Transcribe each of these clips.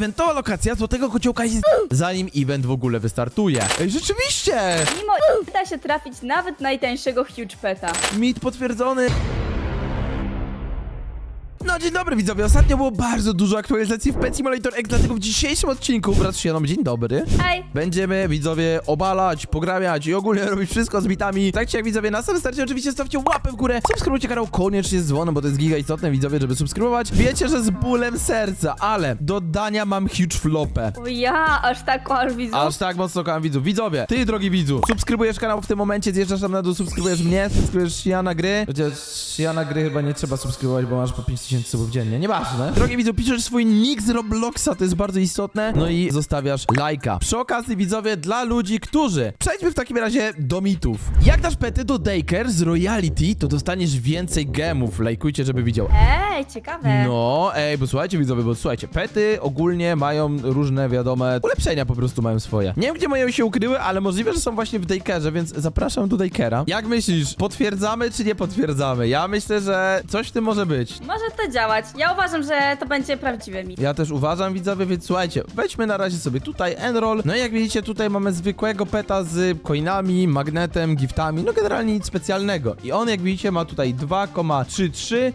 eventowa lokacja Złotego Kociołka jest zanim event w ogóle wystartuje. Ej, rzeczywiście! Mimo da się trafić nawet najtańszego huge peta. Mit potwierdzony. No dzień dobry widzowie, ostatnio było bardzo dużo aktualizacji w Pet Simulator X, dlatego w dzisiejszym odcinku wraz z Sioną, dzień dobry, Hej! będziemy widzowie obalać, pograbiać i ogólnie robić wszystko z bitami. Tak czy jak widzowie, na samym starcie oczywiście stawcie łapę w górę, subskrybujcie kanał koniecznie z dzwonem, bo to jest giga istotne widzowie, żeby subskrybować. Wiecie, że z bólem serca, ale do dania mam huge flopę. O ja, aż tak kochasz widzów. Aż tak mocno kocham widzów. Widzowie, ty drogi widzu, subskrybujesz kanał w tym momencie, zjeżdżasz tam na dół, subskrybujesz mnie, subskrybujesz Shiana Gry. Chociaż Shiana Gry chyba nie trzeba subskrybować, bo masz po 5000 subów dziennie. Nieważne. Drogi widzu, piszesz swój nick z Robloxa, to jest bardzo istotne. No i zostawiasz lajka. Przy okazji widzowie, dla ludzi, którzy... Przejdźmy w takim razie do mitów. Jak dasz pety do Daycare z Royalty, to dostaniesz więcej gemów. Lajkujcie, żeby widział. Ej, ciekawe. No, ej, bo słuchajcie widzowie, bo słuchajcie, pety ogólnie mają różne, wiadome, ulepszenia po prostu mają swoje. Nie wiem, gdzie mają się ukryły, ale możliwe, że są właśnie w Daycare'ze, więc zapraszam do Daycare'a. Jak myślisz, potwierdzamy czy nie potwierdzamy? Ja myślę, że coś w tym może być. Może to działać. Ja uważam, że to będzie prawdziwy mit. Ja też uważam, widzowie, więc słuchajcie, wejdźmy na razie sobie tutaj enroll. No i jak widzicie, tutaj mamy zwykłego peta z coinami, magnetem, giftami, no generalnie nic specjalnego. I on, jak widzicie, ma tutaj 2,33,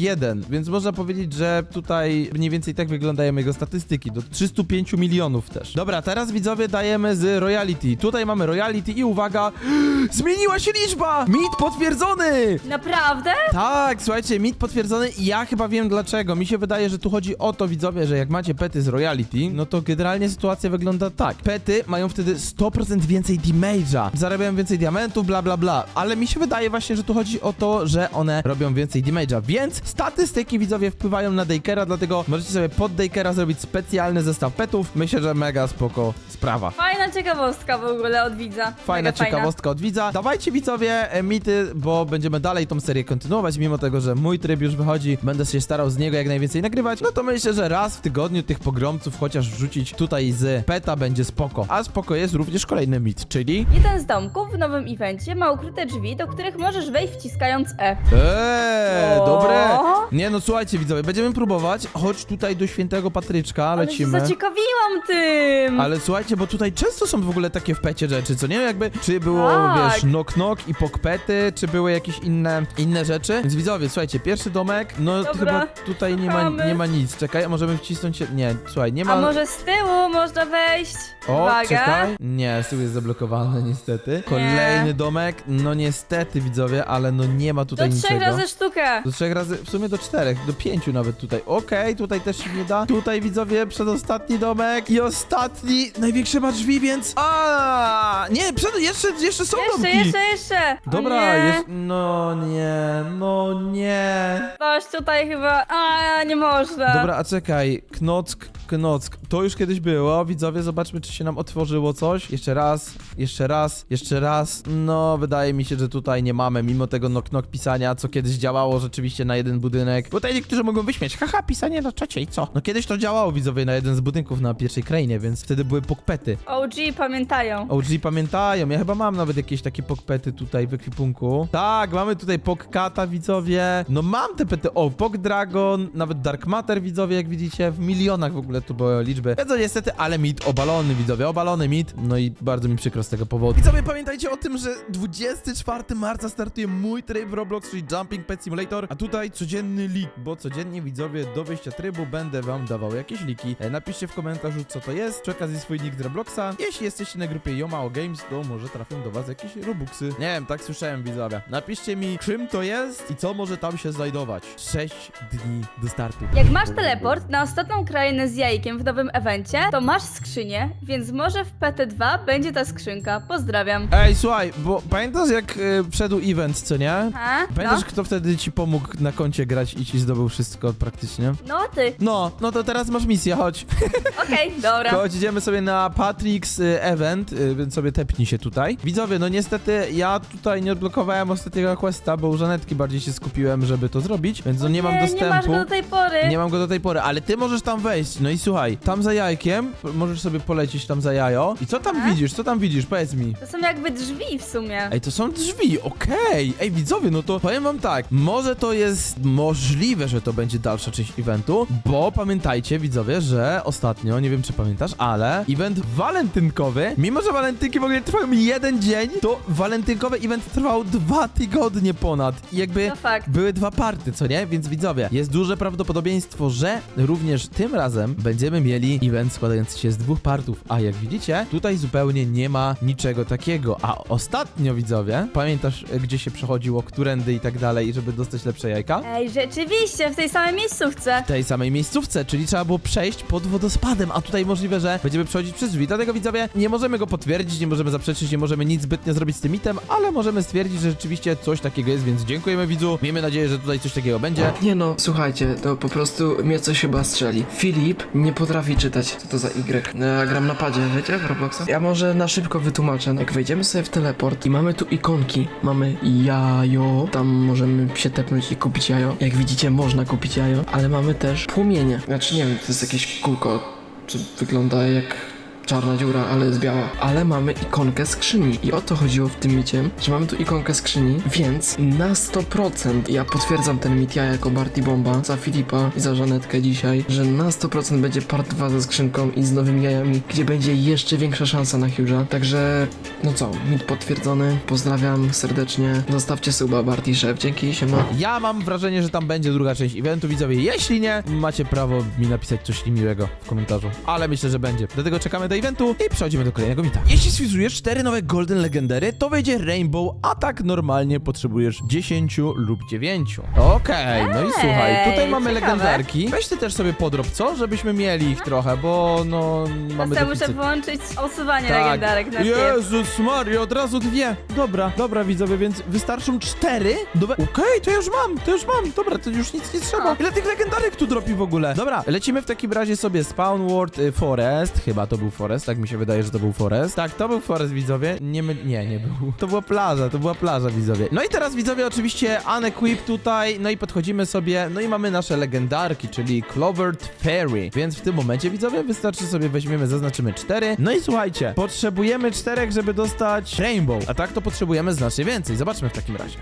231, więc można powiedzieć, że tutaj mniej więcej tak wyglądają jego statystyki, do 305 milionów też. Dobra, teraz widzowie dajemy z royalty. Tutaj mamy royalty i uwaga, zmieniła się liczba! Mit potwierdzony! Naprawdę? Tak, słuchajcie, mit potwierdzony i ja chyba wiem dlaczego. Mi się wydaje, że tu chodzi o to, widzowie, że jak macie pety z Royalty, no to generalnie sytuacja wygląda tak. Pety mają wtedy 100% więcej damage'a, zarabiają więcej diamentów, bla bla bla. Ale mi się wydaje właśnie, że tu chodzi o to, że one robią więcej damage'a, więc statystyki, widzowie, wpływają na Daycare'a, dlatego możecie sobie pod Daycare'a zrobić specjalny zestaw petów. Myślę, że mega spoko sprawa. Fajna ciekawostka w ogóle od widza. Fajna Mega ciekawostka od widza. Dawajcie widzowie e, mity, bo będziemy dalej tą serię kontynuować, mimo tego, że mój tryb już wychodzi, będę się starał z niego jak najwięcej nagrywać, no to myślę, że raz w tygodniu tych pogromców chociaż wrzucić tutaj z peta będzie spoko. A spoko jest również kolejny mit, czyli... Jeden z domków w nowym evencie ma ukryte drzwi, do których możesz wejść wciskając E. Eee, O. dobre! Nie no, słuchajcie widzowie, będziemy próbować, chodź tutaj do świętego Patryczka, Ale się lecimy. zaciekawiłam tym! Ale słuchajcie, bo tutaj często są w ogóle takie w pecie rzeczy, co nie? Jakby, czy było, Tak. wiesz, knock-knock i pokpety, czy były jakieś inne, inne rzeczy? Więc widzowie, słuchajcie, pierwszy domek, no Dobra, chyba tutaj nie ma, szukamy. nie ma nic. Czekaj, a możemy wcisnąć się... Nie, słuchaj, nie ma... A może z tyłu można wejść? O, Uwaga. czekaj. Nie, z tyłu jest zablokowany niestety. Kolejny domek, no niestety widzowie, ale no nie ma Do tutaj trzech niczego. razy sztukę. Do trzech razy, w sumie do czterech, do pięciu nawet tutaj. Okej, tutaj też się nie da. Tutaj widzowie, przedostatni domek i ostatni, największy ma drzwi, więc... A, Nie, przed, jeszcze, jeszcze są Jeszcze, domki. jeszcze, jeszcze. O Dobra, nie. jest... No nie, no nie. Coś tutaj chyba. A, nie można. Dobra, a czekaj, knock, knock. To już kiedyś było, widzowie, zobaczmy, czy się nam otworzyło coś. Jeszcze raz, jeszcze raz, jeszcze raz. No, wydaje mi się, że tutaj nie mamy, mimo tego knock, knock pisania, co kiedyś działało rzeczywiście na jeden budynek. Bo tutaj niektórzy mogą wyśmieć, haha, pisanie na czacie i co? No kiedyś to działało, widzowie, na jeden z budynków na pierwszej krainie, więc wtedy były pokpety. OG pamiętają. OG pamiętają, ja chyba mam nawet jakieś takie pokpety tutaj w ekwipunku. Tak, mamy tutaj Pokkata, widzowie. No mam te pety, o, Pok Dragon, nawet Dark Matter, widzowie, jak widzicie, w milionach w ogóle tu były liczby. Wiedzą niestety, ale mit obalony, widzowie, obalony mit. No i bardzo mi przykro z tego powodu. Widzowie, pamiętajcie o tym, że 24 marca startuje mój tryb w Roblox, czyli Jumping Pet Simulator, a tutaj codzienny lik, bo codziennie, widzowie, do wyjścia trybu będę wam dawał jakieś liki. E, Napiszcie w komentarzu, co to jest, przy okazji swój nick z Robloxa. Jeśli jesteście na grupie Yomao Games, to może trafią do was jakieś robuxy. Nie wiem, tak słyszałem, widzowie. Napiszcie mi, czym to jest i co może tam się znajdować. 6 dni do startu. Jak masz teleport na ostatnią krainę z w nowym evencie, to masz skrzynię, więc może w PT2 będzie ta skrzynka. Pozdrawiam. Ej, słuchaj, bo pamiętasz jak y, wszedł event, co nie? Ha? Pamiętasz, No? kto wtedy ci pomógł na koncie grać i ci zdobył wszystko praktycznie? No ty. No, no to teraz masz misję, chodź. Okej, dobra. Chodź, idziemy sobie na Patrick's y, Event, y, więc sobie tepnij się tutaj. Widzowie, no niestety ja tutaj nie odblokowałem ostatniego questa, bo u Żanetki bardziej się skupiłem, żeby to zrobić. więc no nie mam nie, dostępu. Nie masz go do tej pory. Nie mam go do tej pory, ale ty możesz tam wejść. No i słuchaj, tam za jajkiem, możesz sobie polecieć tam za jajo. I co tam Tak? widzisz? Co tam widzisz? Powiedz mi. To są jakby drzwi w sumie. Ej, to są drzwi, okej. Ej, widzowie, no to powiem wam tak, może to jest możliwe, że to będzie dalsza część eventu, bo pamiętajcie, widzowie, że ostatnio, nie wiem czy pamiętasz, ale event walentynkowy, mimo że walentynki w ogóle trwają jeden dzień, to walentynkowy event trwał dwa tygodnie ponad. I jakby To fakt. były dwa party, co nie? Więc widzowie, jest duże prawdopodobieństwo, że również tym razem będziemy mieli event składający się z dwóch partów. A jak widzicie, tutaj zupełnie nie ma niczego takiego. A ostatnio, widzowie, pamiętasz, e, gdzie się przechodziło, którędy i tak dalej, żeby dostać lepsze jajka? Ej, rzeczywiście, w tej samej miejscówce. W tej samej miejscówce, czyli trzeba było przejść pod wodospadem, a tutaj możliwe, że będziemy przechodzić przez drzwi. Dlatego widzowie, nie możemy go potwierdzić, nie możemy zaprzeczyć, nie możemy nic zbytnio zrobić z tym item, ale możemy stwierdzić, że rzeczywiście coś takiego jest, więc dziękujemy widzu. Miejmy nadzieję, że tutaj coś takiego będzie. Nie no, słuchajcie, to po prostu mnie coś chyba strzeli. Filip nie potrafi czytać, co to za Y. Ja gram na padzie, wiecie, w Robloxa? Ja może na szybko wytłumaczę. Jak wejdziemy sobie w teleport i mamy tu ikonki, mamy jajo, tam możemy się tepnąć i kupić jajo. Jak widzicie, można kupić jajo, ale mamy też płomienie. Znaczy, nie wiem, to jest jakieś kółko, co wygląda jak czarna dziura, ale jest biała. Ale mamy ikonkę skrzyni. I o to chodziło w tym micie, że mamy tu ikonkę skrzyni, więc na 100% ja potwierdzam ten mit ja jako Barty Bomba za Filipa i za Żanetkę dzisiaj, że na 100% będzie part 2 ze skrzynką i z nowymi jajami, gdzie będzie jeszcze większa szansa na Hughes'a. Także, no co, mit potwierdzony. Pozdrawiam serdecznie. Zostawcie suba Barty Szef. Dzięki, siema. Ja mam wrażenie, że tam będzie druga część eventu, widzowie. Jeśli nie, macie prawo mi napisać coś niemiłego w komentarzu. Ale myślę, że będzie. Dlatego czekamy do eventu i przechodzimy do kolejnego mita. Jeśli sfizujesz 4 nowe Golden Legendary, to wejdzie Rainbow, a tak normalnie potrzebujesz 10 lub 9. Okej, no i Ej, słuchaj, tutaj mamy ciekawe. legendarki. Weź ty też sobie podrób, co? Żebyśmy mieli ich trochę, bo no mamy Teraz ja muszę deficyt. włączyć usuwanie Tak. legendarek na. Jezus Mario, od razu dwie. Dobra, dobra widzowie, więc wystarczą cztery. Dobra, okej, to już mam, to już mam. Dobra, to już nic nie trzeba. O. Ile tych legendarek tu dropi w ogóle? Dobra, lecimy w takim razie sobie Spawn World y, Forest. Chyba to był Forest, tak mi się wydaje, że to był Forest. Tak, to był Forest, widzowie. Nie, my... nie, nie był. To była plaża, to była plaża, widzowie. No i teraz, widzowie, oczywiście Unequip tutaj, no i podchodzimy sobie, no i mamy nasze legendarki, czyli Clovered Fairy. Więc w tym momencie, widzowie, wystarczy sobie weźmiemy, zaznaczymy cztery. No i słuchajcie, potrzebujemy czterech, żeby dostać Rainbow, a tak to potrzebujemy znacznie więcej. Zobaczmy w takim razie.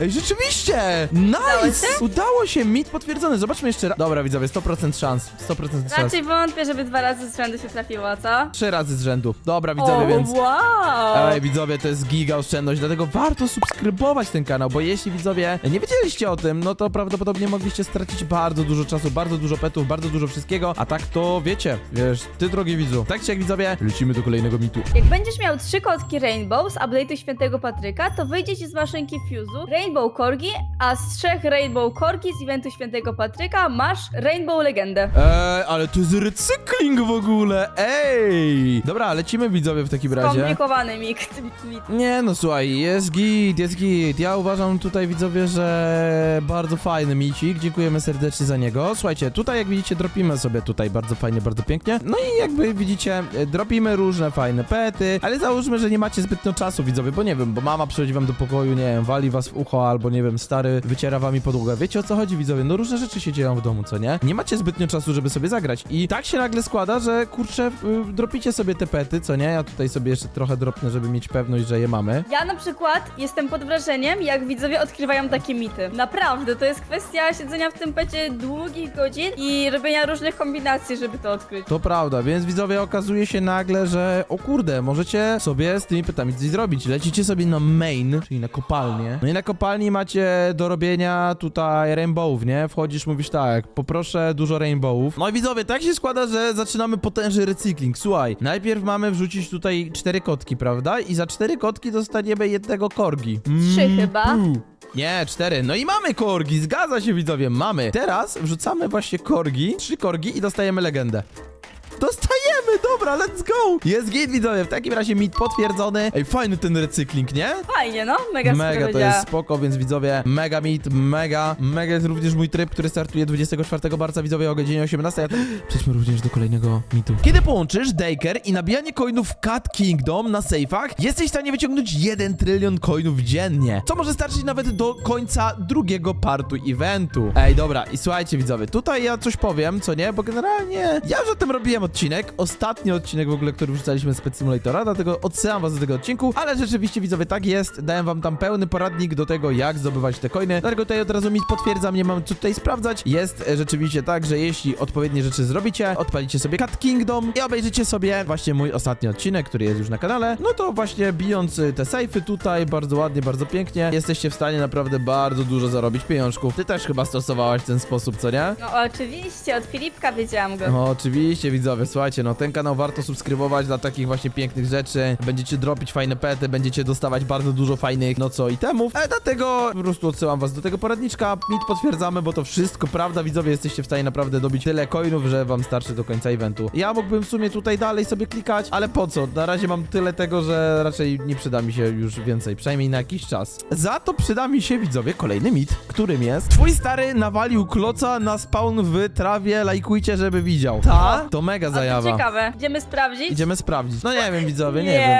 Ej, rzeczywiście! Nice! się? Udało się, mit potwierdzony. Zobaczmy jeszcze raz. Dobra, widzowie, 100% szans. 100% szans. Raczej wątpię, żeby dwa razy z rzędu się trafiło, co? Trzy razy z rzędu. Dobra, widzowie, o, więc... wow! Ej, widzowie, to jest giga oszczędność, dlatego warto subskrybować ten kanał, bo jeśli widzowie nie wiedzieliście o tym, no to prawdopodobnie mogliście stracić bardzo dużo czasu, bardzo dużo petów, bardzo dużo wszystkiego, a tak to wiecie, wiesz, ty drogi widzu. Tak czy jak widzowie, lecimy do kolejnego mitu. Jak będziesz miał trzy kotki Rainbow z update'u Świętego Patryka, to wyjdzie ci z maszynki Fuse'u Rainbow Corgi, a z trzech Rainbow Corgi z eventu Świętego Patryka masz Rainbow Legendę. Eee, ale to jest recykling w ogóle, ej! Dobra, lecimy widzowie w takim razie. Skomplikowany mix. Nie no słuchaj, jest git, jest git. Ja uważam tutaj widzowie, że bardzo fajny micik. Dziękujemy serdecznie za niego. Słuchajcie, tutaj jak widzicie dropimy sobie tutaj bardzo fajnie, bardzo pięknie. No i jakby widzicie, e, dropimy różne fajne pety, ale załóżmy, że nie macie zbytnio czasu widzowie, bo nie wiem, bo mama przychodzi wam do pokoju, nie wiem, wali was w ucho albo nie wiem, stary wyciera wami podłogę. Wiecie o co chodzi widzowie? No różne rzeczy się dzieją w domu, co nie? Nie macie zbytnio czasu, żeby sobie zagrać i tak się nagle składa, że kurczę, y, dropicie sobie te pety, co nie? Ja tutaj sobie jeszcze trochę dropnę, żeby mieć pewność, że je mamy. Ja na przykład jestem pod wrażeniem, jak widzowie odkrywają takie mity. Naprawdę, to jest kwestia siedzenia w tym pecie długich godzin i robienia różnych kombinacji, żeby to odkryć. To prawda, więc widzowie okazuje się nagle, że o kurde, możecie sobie z tymi pytami coś zrobić. Lecicie sobie na main, czyli na kopalnię. No i na kopalni macie do robienia tutaj rainbowów, nie? Wchodzisz, mówisz tak, poproszę dużo rainbowów. No i widzowie, tak się składa, że zaczynamy potężny recykling. Słuchaj, najpierw mamy wrzucić tutaj cztery kotki, prawda? I za cztery kotki dostaniemy jednego korgi. Trzy chyba. pu. Nie, cztery. No i mamy korgi, zgadza się widzowie, mamy. Teraz wrzucamy właśnie korgi, trzy korgi i dostajemy legendę. Dostajemy, dobra, let's go! Jest git, widzowie, w takim razie mit potwierdzony. Ej, fajny ten recykling, nie? Fajnie, no, mega Mega to jest spoko, więc widzowie, mega mit, mega, mega jest również mój tryb, który startuje 24 marca, widzowie o godzinie 18. Przejdźmy również do kolejnego mitu. Kiedy połączysz Daker i nabijanie coinów Cat Kingdom na safe'ach, jesteś w stanie wyciągnąć 1 trylion coinów dziennie, co może starczyć nawet do końca drugiego partu eventu. Ej, dobra, i słuchajcie widzowie, tutaj ja coś powiem, co nie, bo generalnie ja już o tym robiłem odcinek, ostatni odcinek w ogóle, który wrzucaliśmy z Pet Simulatora, dlatego odsyłam was do tego odcinku, ale rzeczywiście widzowie, tak jest, dałem wam tam pełny poradnik do tego, jak zdobywać te coiny, dlatego tutaj od razu mi potwierdzam, nie mam co tutaj sprawdzać, jest e, rzeczywiście tak, że jeśli odpowiednie rzeczy zrobicie, odpalicie sobie Cat Kingdom i obejrzycie sobie właśnie mój ostatni odcinek, który jest już na kanale, no to właśnie bijąc y, te sejfy tutaj, bardzo ładnie, bardzo pięknie, jesteście w stanie naprawdę bardzo dużo zarobić pieniążków. Ty też chyba stosowałaś ten sposób, co nie? No oczywiście, od Filipka wiedziałam go. No, oczywiście, widzowie, słuchajcie, no ten kanał warto subskrybować dla takich właśnie pięknych rzeczy. Będziecie dropić fajne pety, będziecie dostawać bardzo dużo fajnych, no co, itemów. E, dlatego po prostu odsyłam was do tego poradniczka. Mit potwierdzamy, bo to wszystko prawda, widzowie, jesteście w stanie naprawdę dobić tyle coinów, że wam starczy do końca eventu. Ja mógłbym w sumie tutaj dalej sobie klikać, ale po co? Na razie mam tyle tego, że raczej nie przyda mi się już więcej, przynajmniej na jakiś czas. Za to przyda mi się, widzowie, kolejny mit, którym jest Twój stary nawalił kloca na spawn w trawie, lajkujcie, żeby widział. Ta? To mega zajawa. ciekawe. Idziemy sprawdzić? Idziemy sprawdzić. No nie wiem, widzowie, nie, wiem.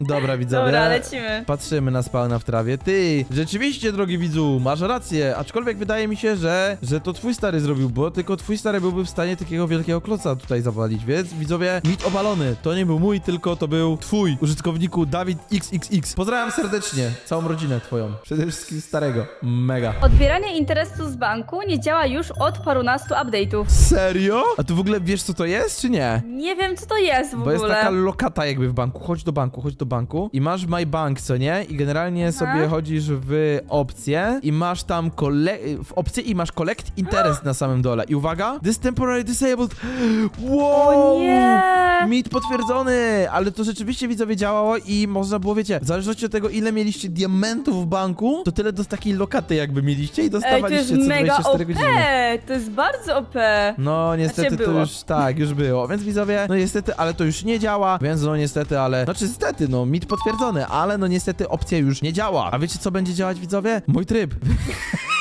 Dobra, widzowie. Dobra, lecimy. Patrzymy na spawna w trawie. Ty, rzeczywiście, drogi widzu, masz rację. Aczkolwiek wydaje mi się, że, że to twój stary zrobił, bo tylko twój stary byłby w stanie takiego wielkiego kloca tutaj zawalić, więc widzowie, mit obalony. To nie był mój, tylko to był twój, użytkowniku Dawid XXX. Pozdrawiam serdecznie całą rodzinę twoją. Przede wszystkim starego. Mega. Odbieranie interesu z banku nie działa już od parunastu update'ów. Serio? A tu w ogóle wiesz, co to jest, czy nie? Nie wiem, co to jest w Bo jest taka lokata jakby w banku. Chodź do banku, chodź do banku i masz My Bank, co nie? I generalnie Aha. sobie chodzisz w opcję i masz tam kole... w opcję i masz collect interest na samym dole. I uwaga, this temporary disabled. Wow! O nie! Mit potwierdzony, ale to rzeczywiście widzowie działało i można było, wiecie, w zależności od tego, ile mieliście diamentów w banku, to tyle do takiej lokaty jakby mieliście i Ej, to jest dostawaliście co mega 24 OP! godziny. To jest bardzo OP! No, niestety Znaczy to było. już tak, już było. Więc widzowie, no niestety, ale to już nie działa, więc no niestety, ale. Znaczy niestety, no mit potwierdzony, ale no niestety opcja już nie działa. A wiecie co będzie działać, widzowie? Mój tryb.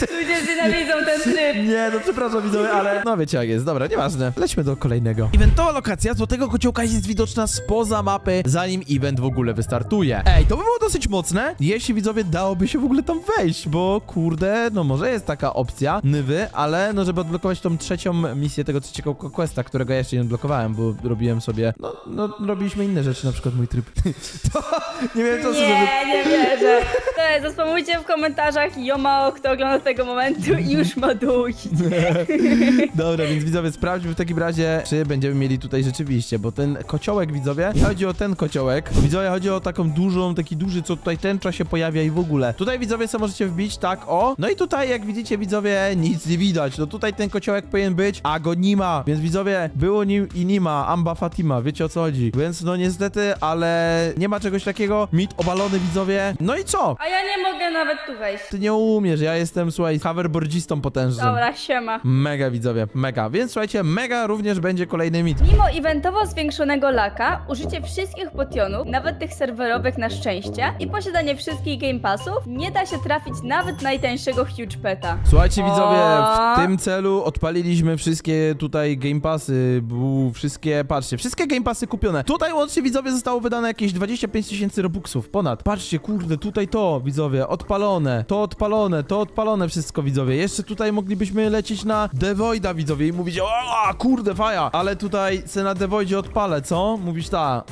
Ludzie nienawidzą ten tryb. Nie, no przepraszam widzowie, ale no wiecie jak jest. Dobra, nieważne. Lećmy do kolejnego. Eventowa lokacja Złotego Kociołka jest widoczna spoza mapy, zanim event w ogóle wystartuje. Ej, to by było dosyć mocne, jeśli widzowie dałoby się w ogóle tam wejść, bo kurde, no może jest taka opcja, nywy, ale no żeby odblokować tą trzecią misję tego trzeciego questa, którego ja jeszcze nie odblokowałem, bo robiłem sobie, no, no robiliśmy inne rzeczy, na przykład mój tryb. to nie miałem czasu, żeby Nie, nie wierzę. To jest, zaspamujcie w komentarzach Jomo, kto ogląda tego momentu i już ma dojść. Dobra, więc widzowie, sprawdźmy w takim razie, czy będziemy mieli tutaj rzeczywiście, bo ten kociołek, widzowie, nie chodzi o ten kociołek, widzowie, chodzi o taką dużą, taki duży, co tutaj tęcza się pojawia i w ogóle. Tutaj, widzowie, co możecie wbić, tak, o. No i tutaj, jak widzicie, widzowie, nic nie widać. No tutaj ten kociołek powinien być, a go nie ma, więc widzowie, było nim i nie ma, Amba Fatima, wiecie o co chodzi. Więc no niestety, ale nie ma czegoś takiego, mit obalony, widzowie. No i co? A ja nie mogę nawet tu wejść. Ty nie umiesz, ja jestem, słuchaj, hoverboardzistą potężnym. Dobra, siema. Mega widzowie, mega. Więc słuchajcie, mega również będzie kolejny mit. Mimo eventowo zwiększonego laka, użycie wszystkich potionów, nawet tych serwerowych na szczęście i posiadanie wszystkich game passów, nie da się trafić nawet najtańszego huge peta. Słuchajcie widzowie, w tym celu odpaliliśmy wszystkie tutaj game passy, bu, wszystkie, patrzcie, wszystkie game passy kupione. Tutaj łącznie widzowie zostało wydane jakieś 25 tysięcy robuxów, ponad. Patrzcie, kurde, tutaj to, widzowie, odpalone, to odpalone, to odpalone wszystko, widzowie. Jeszcze tutaj moglibyśmy lecieć na Devoida, widzowie, i mówić, o, kurde, faja, ale tutaj se na Devoidzie odpalę, co? Mówisz ta,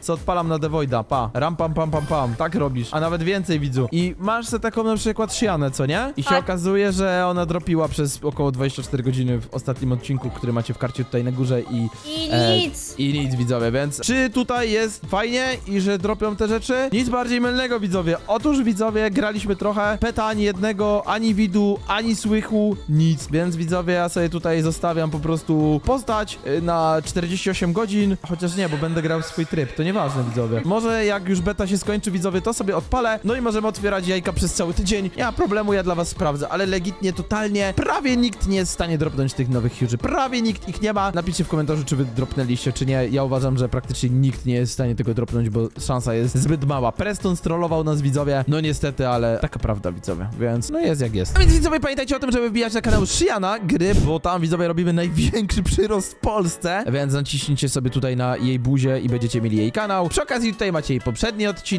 co odpalam na Devoida, pa, ram pam pam pam pam, tak robisz, a nawet więcej, widzu. I masz se taką na przykład Shianę, co nie? I się Tak. okazuje, że ona dropiła przez około 24 godziny w ostatnim odcinku, który macie w karcie tutaj na górze i... I e, nic! I nic, widzowie, więc czy tutaj jest fajnie i że dropią te rzeczy? Nic bardziej mylnego, widzowie. Otóż widzowie, graliśmy trochę, peta ani jednego, ani widu, ani słychu, nic. Więc widzowie, ja sobie tutaj zostawiam po prostu postać y, na 48 godzin, chociaż nie, bo będę grał w swój tryb, to nieważne widzowie. Może jak już beta się skończy widzowie, to sobie odpalę, no i możemy otwierać jajka przez cały tydzień. Nie ma problemu, ja dla was sprawdzę, ale legitnie, totalnie, prawie nikt nie jest w stanie dropnąć tych nowych huge'y. Prawie nikt ich nie ma. Napiszcie w komentarzu, czy wy dropnęliście, czy nie. Ja uważam, że praktycznie nikt nie jest w stanie tego dropnąć, bo szansa jest zbyt mała. Preston strollował nas widzowie, no niestety, ale taka prawda widzowie, więc no jest jak jest. A więc widzowie pamiętajcie o tym, żeby wbijać na kanał Shiana gry, bo tam widzowie robimy największy przyrost w Polsce, więc naciśnijcie sobie tutaj na jej buzię i będziecie mieli jej kanał. Przy okazji tutaj macie jej poprzedni odcinek,